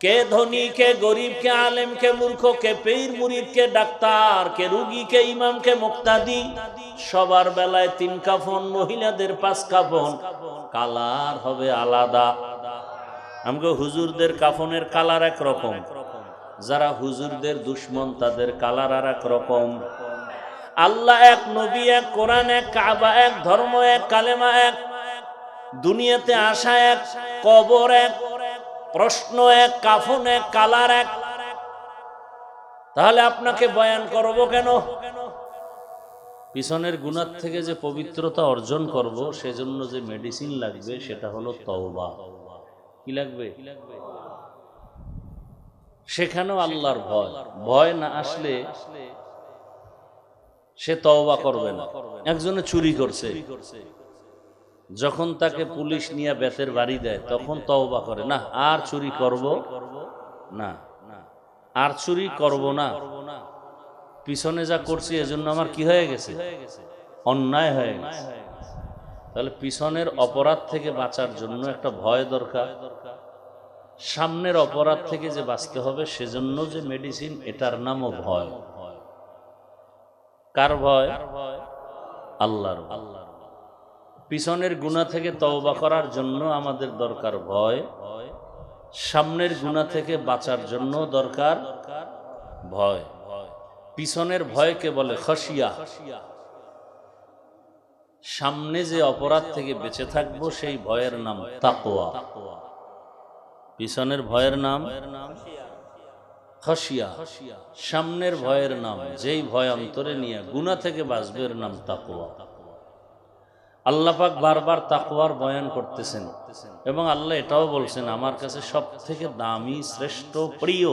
কে ধনী, কে গরিব, কে আলেম, কে মূর্খ, কে পীর, মুরিদ, কে ডাক্তার, কে রুগী, কে ইমাম, কে মুক্তাদি, সবার বেলায় তিন কাফন, মহিলাদের পাঁচ কাফন, কালার হবে আলাদা। আমাকে হুজুরদের কাফনের কালার এক রকম যারা হুজুরদের দুশ্মন, তাদের কালার আর এক রকম। আল্লাহ এক, নবী এক, কোরআন এক, কাবা এক, ধর্ম এক, কালেমা এক, দুনিয়াতে আসা এক, কবর এক প্রশ্ন এক, কাফন এক, কালার এক। তাহলে আপনাকে বয়ান করব কেন? পিছনের গুণার থেকে যে পবিত্রতা অর্জন করব, সেজন্য যে মেডিসিন লাগবে, সেটা হলো তওবা। কি লাগবে? সেখানেও আল্লাহর ভয়। ভয় না আসলে সে তওবা করবে না। একজনে চুরি করছে। যখন তাকে পুলিশ নিয়ে বেতের বাড়ি দেয়, তখন তওবা করে, না, আর চুরি করব না, আর চুরি করব না। পিছনে যা করছি, এজন্য আমার কি হয়ে গেছে? অন্যায় হয়ে গেছে। তাহলে পিছনের অপরাধ থেকে বাঁচার জন্য একটা ভয় দরকার। সামনের অপরাধ থেকে যে বাঁচতে হবে, সেজন্য যে মেডিসিন এটার নামও ভয়। কার ভয়? আল্লাহর আল্লাহর পিছনের গুণা থেকে তওবা করার জন্য আমাদের দরকার ভয়। সামনের গুণা থেকে বাঁচার জন্য দরকার ভয়। পিছনের ভয়কে বলে খসিয়া। সামনে যে অপরাধ থেকে বেঁচে থাকব, সেই ভয়ের নাম তাকোয়া পিছনের ভয়ের নাম খসিয়া। সামনের ভয়ের নাম, যেই ভয় অন্তরে নিয়ে গুণা থেকে বাঁচবে, এর নাম তাকোয়া আল্লাপাক বারবার তাকওয়ার বয়ান করতেছেন এবং আল্লাহ এটাও বলছেন, আমার কাছে সব থেকে দামি, শ্রেষ্ঠ, প্রিয়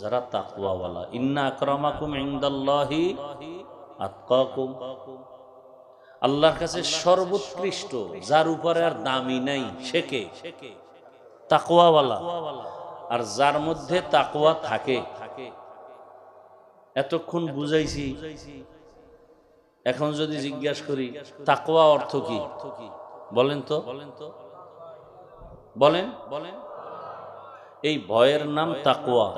যারা তাকওয়াওয়ালা। ইন্না আকরামাকুম ইনদাল্লাহি আতকাকুম। আল্লাহর কাছে সর্বোৎকৃষ্ট, যার উপরে আর দামি নাই সেকে তাকওয়াওয়ালা। আর যার মধ্যে তাকওয়া থাকে। এতক্ষণ বুঝাইছি এখন যদি জিজ্ঞাসা করি তাকওয়া অর্থ কি? বলেন তো। বলেন তো। বলেন। বলেন। এই ভয়ের নাম তাকওয়া।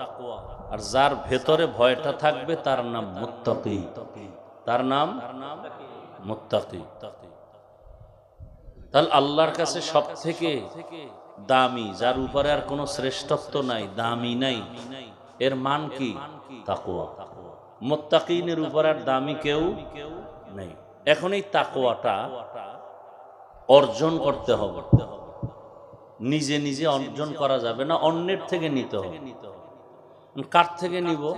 আর যার ভেতরে ভয়টা থাকবে তার নাম মুত্তাকি। তার নাম মুত্তাকি। তাহলে আল্লাহর কাছে সব থেকে দামি যার উপরে আর কোনো শ্রেষ্ঠত্ব নাই দামি নাই এর মান কি? তাকওয়া। মোত্তাকিনের উপর আর দামি কেউ নেই। এখন এই তাকোয়াটা অর্জন করতে হবে। নিজে নিজে অর্জন করা যাবে না, অন্যের থেকে নিতে হবে। কার থেকে নিব?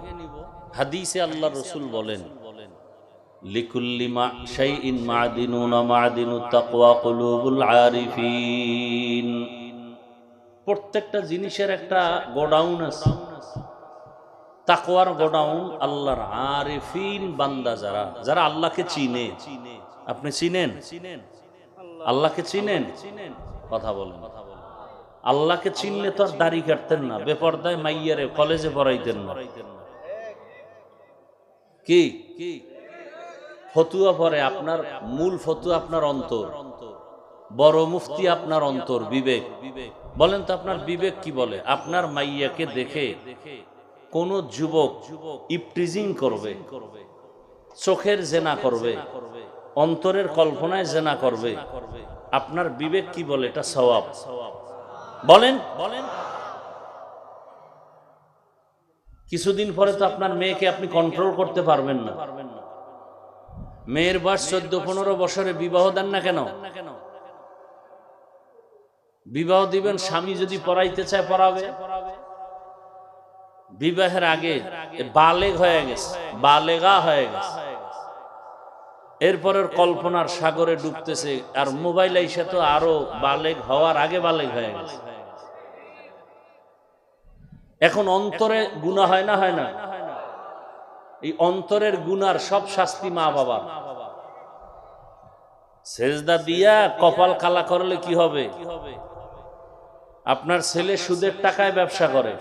হাদিসে আল্লাহ রসুল বলেন মা প্রত্যেকটা জিনিসের একটা গোডাউন আছে। তাকওয়ার গোডাউন আল্লাহর আরিফিন বান্দা যারা যারা আল্লাহকে চিনে। আপনি চিনেন? আল্লাহকে চিনেন? কথা বলেন। আল্লাহকে চিনলে তো আর দাড়ি কাটতেন না, বেপর্দায় মাইয়ারে কলেজে পড়াইতেন না। কি? কি ফতুয়া পরে আপনার মূল ফতুয়া আপনার অন্তর, বড় মুফতি আপনার অন্তর, বিবেক। বলেন তো আপনার বিবেক কি বলে? আপনার মাইয়াকে দেখে কোন যুবক ইপটিজিং করবে, চোখের জেনা করবে, অন্তরের কল্পনায় জেনা করবে। আপনার বিবেক কি বলে? এটা সওয়াব। বলেন। বলেন কিছুদিন পরে তো আপনার মেয়েকে আপনি কন্ট্রোল করতে পারবেন না। মেয়ের বয়স চোদ্দ, পনেরো বছরে বিবাহ দেন না কেন? বিবাহ দিবেন, স্বামী যদি পড়াইতে চায় পড়াবে। বিবাহের আগে বালেগ হয়ে গেছে, বালেগা হয়ে গেছে। এরপরের কল্পনার সাগরে ডুবতেছে, আর মোবাইল এসে তো আরও বালেগ হওয়ার আগে বালেগ হয়ে গেছে। এখন অন্তরে গুণা হয় না হয় না? এই অন্তরের গুনার সব শাস্তি মা বাবা সেজদা দিয়া কপাল কালা করলে কি হবে? আপনার ছেলে সুদের টাকায় ব্যবসা করে।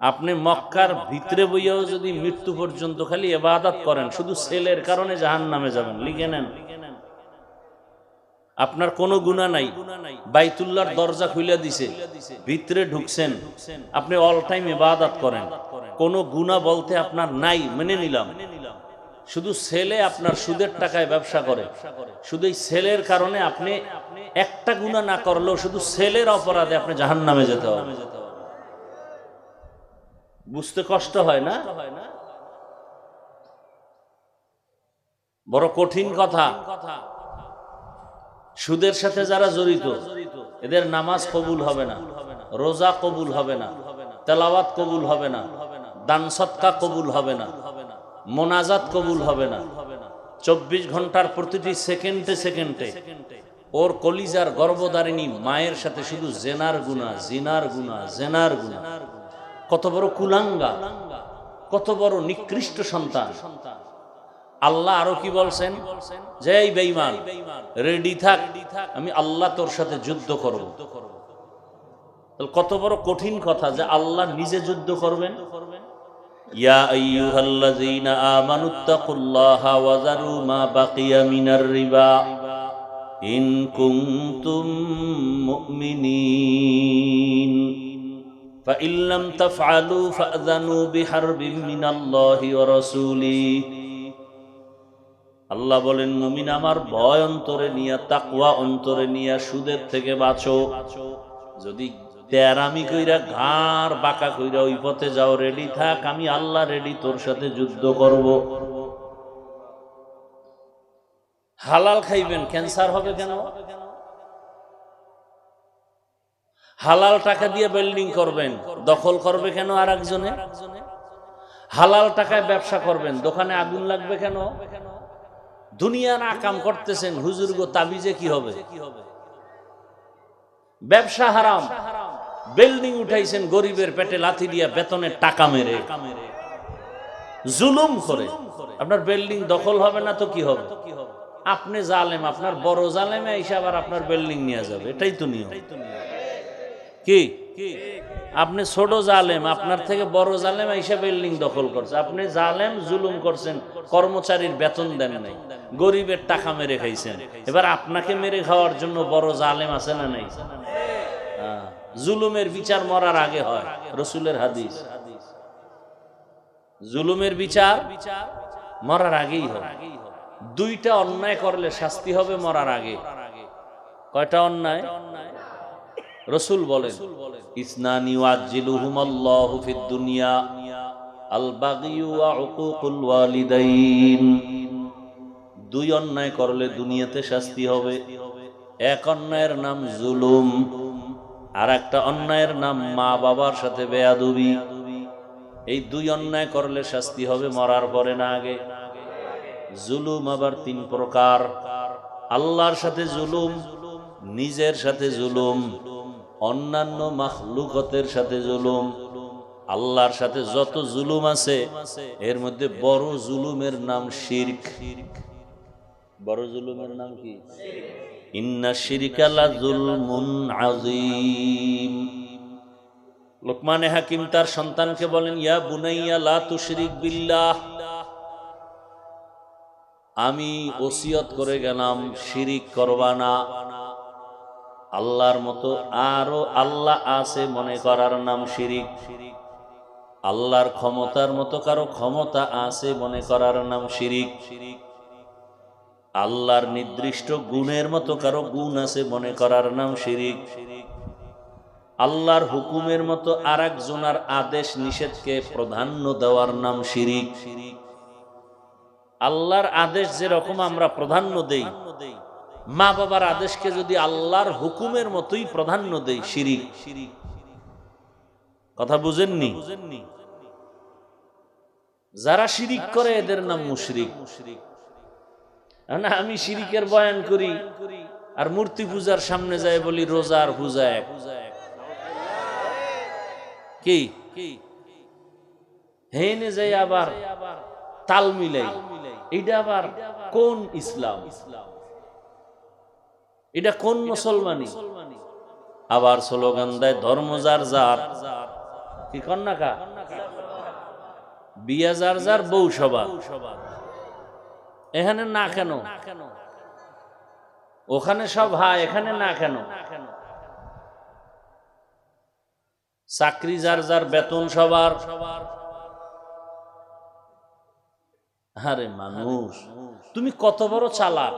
আপনি মক্কার ভিতরে বইয়াও যদি মৃত্যু পর্যন্ত খালি এবাদাত করেন, শুধু ছেলের কারণে জাহান নামে যাবেন, লিখে নেন। আপনার কোনো গুণা নাই। বাইতুল্লাহর দরজা খুলে দিছে, ভিতরে ঢুকছেন, আপনি অল টাইম ইবাদত করেন। কোনো গুণা বলতে আপনার নাই, মেনে নিলাম। শুধু ছেলে আপনার সুদের টাকায় ব্যবসা করে। শুধু এই ছেলের কারণে আপনি একটা গুণা না করলেও শুধু ছেলের অপরাধে আপনি জাহান নামে যেতে হবে। বুঝতে কষ্ট হয় না বড় কঠিন কথা সুদের সাথে যারা জড়িত এদের নামাজ কবুল হবে না রোজা কবুল হবে না তেলাওয়াত কবুল হবে না দান সৎকা কবুল হবে না মোনাজাত কবুল হবে না চব্বিশ ঘণ্টার প্রতিটি সেকেন্ডে সেকেন্ডে ওর কলিজার গর্ভধারিণী মায়ের সাথে শুধু জেনার গুণা জিনার গুণা জেনার গুণা কত বড় কুলাঙ্গা, কত বড় নিকৃষ্ট সন্তান। আল্লাহ আরও কি বলছেন? যে এই বেঈমান, রেডি থাক, আমি আল্লাহ তোর সাথে যুদ্ধ করব। কত বড় কঠিন কথা যে আল্লাহ নিজে যুদ্ধ করবেন। ইয়া আইয়ুহাল্লাযীনা আমানুত্তাকুল্লাহা ওয়া যারু মা বাকিয়া মিনার রিবা। ইন কুনতুম মুমিনিন। فإن لم تفعلوا فأذنوا بحرب من الله ورسوله আল্লাহ বলেন মুমিন আমার ভয় অন্তরে নিয়ে তাকওয়া অন্তরে নিয়ে সুদের থেকে বাঁচো যদি তেরামি কইরা ঘাড় বাঁকা কইরা ওই পথে যাও রেডি থাক আমি আল্লাহ রেডি তোর সাথে যুদ্ধ করব হালাল খাইবেন ক্যান্সার হবে কেন হালাল টাকা দিয়ে বিল্ডিং করবেন, দখল করবে কেন আর একজনে হালাল টাকায় ব্যবসা করবেন, দোকানে আগুন লাগবে কেন? দুনিয়ার আকাম করতেছেন, হুজুর গো, তাবিজে কি হবে? ব্যবসা হারাম বিল্ডিং উঠাইছেন, গরিবের পেটে লাথি দিয়া বেতনের টাকা মেরে। জুলুম করে। আপনার বিল্ডিং দখল হবে না তো কি হবে? আপনি জালেম, আপনার বড় জালেমে এসে আর আপনার বিল্ডিং নিয়ে যাবে, এটাই তো নিয়ম। কি? আপনি ছোট জালেম আপনার থেকে বড় জালেম এসে বিল্ডিং দখল করছে। আপনি জালেম জুলুম করছেন কর্মচারীর বেতন দেন নাই গরিবের টাকা মেরে খাইছেন। এবার আপনাকে মেরে খাওয়ার জন্য বড় জালেম আছে না নাই? হ্যাঁ, জুলুমের বিচার মরার আগে হয় রসুলের হাদিস। জুলুমের বিচার মরার আগেই হয়। দুইটা অন্যায় করলে শাস্তি হবে মরার আগে। কয়টা অন্যায়? রসুল বলেন ইসনানি ওয়াজ্জিলুহুম আল্লাহু ফিদ দুনিয়া আল বাগিয়ু ওয়া উকুকুল ওয়ালিদাইন। দুই অন্যায় করলে দুনিয়াতে শাস্তি হবে এক অন্যায়ের নাম জুলুম আর একটা অন্যায়ের নাম মা বাবার সাথে বেয়াদবি। এই দুই অন্যায় করলে শাস্তি হবে মরার পরে না আগে। জুলুম আবার তিন প্রকার আল্লাহর সাথে জুলুম নিজের সাথে জুলুম অন্যান্য মাখলুকতের সাথে জুলুম, আল্লাহর সাথে যত জুলুম আছে, এর মধ্যে বড় জুলুমের নাম শিরক। বড় জুলুমের নাম কি? ইন্না শিরিকালা জুলমুন আজিম লোকমানে হাকিম তার সন্তানকে বলেন, ইয়া বুনাইয়া, লা তুশরিক বিল্লাহ। আমি ওসিয়ত করে গেলাম, শিরিক করবা না। আল্লাহর মতো আরও আল্লাহ আছে মনে করার নাম শিরিক। আল্লাহর ক্ষমতার মতো কারও ক্ষমতা আছে মনে করার নাম শিরিক। আল্লাহর নির্দিষ্ট গুণের মতো কারও গুণ আছে মনে করার নাম শিরিক। আল্লাহর হুকুমের মতো আর একজনার আদেশ নিষেধকে প্রাধান্য দেওয়ার নাম শিরিক। আল্লাহর আদেশ যেরকম আমরা প্রাধান্য দেই মা বাবার আদেশকে যদি আল্লাহর হুকুমের মতোই প্রাধান্য দেই শিরিক। কথা বুঝেননি? যারা শিরিক করে এদের নাম মুশরিক। না আমি শিরিকের বয়ান করি আর মূর্তি পূজার সামনে যায় বলি রোজার পূজা এক। কি? হেনে যাই আবার তাল মিলাই। এটা আবার কোন ইসলাম? ইসলাম? এটা কোন মুসলমানি? আবার স্লোগান দেয় ধর্ম যার যার। কি কন্যা কা বিয়া যার যার বউ সভা এখানে না কেন? ওখানে সব হ্যাঁ এখানে না কেন? চাকরি যার যার বেতন সবার। আরে মানুষ তুমি কত বড় চালাক?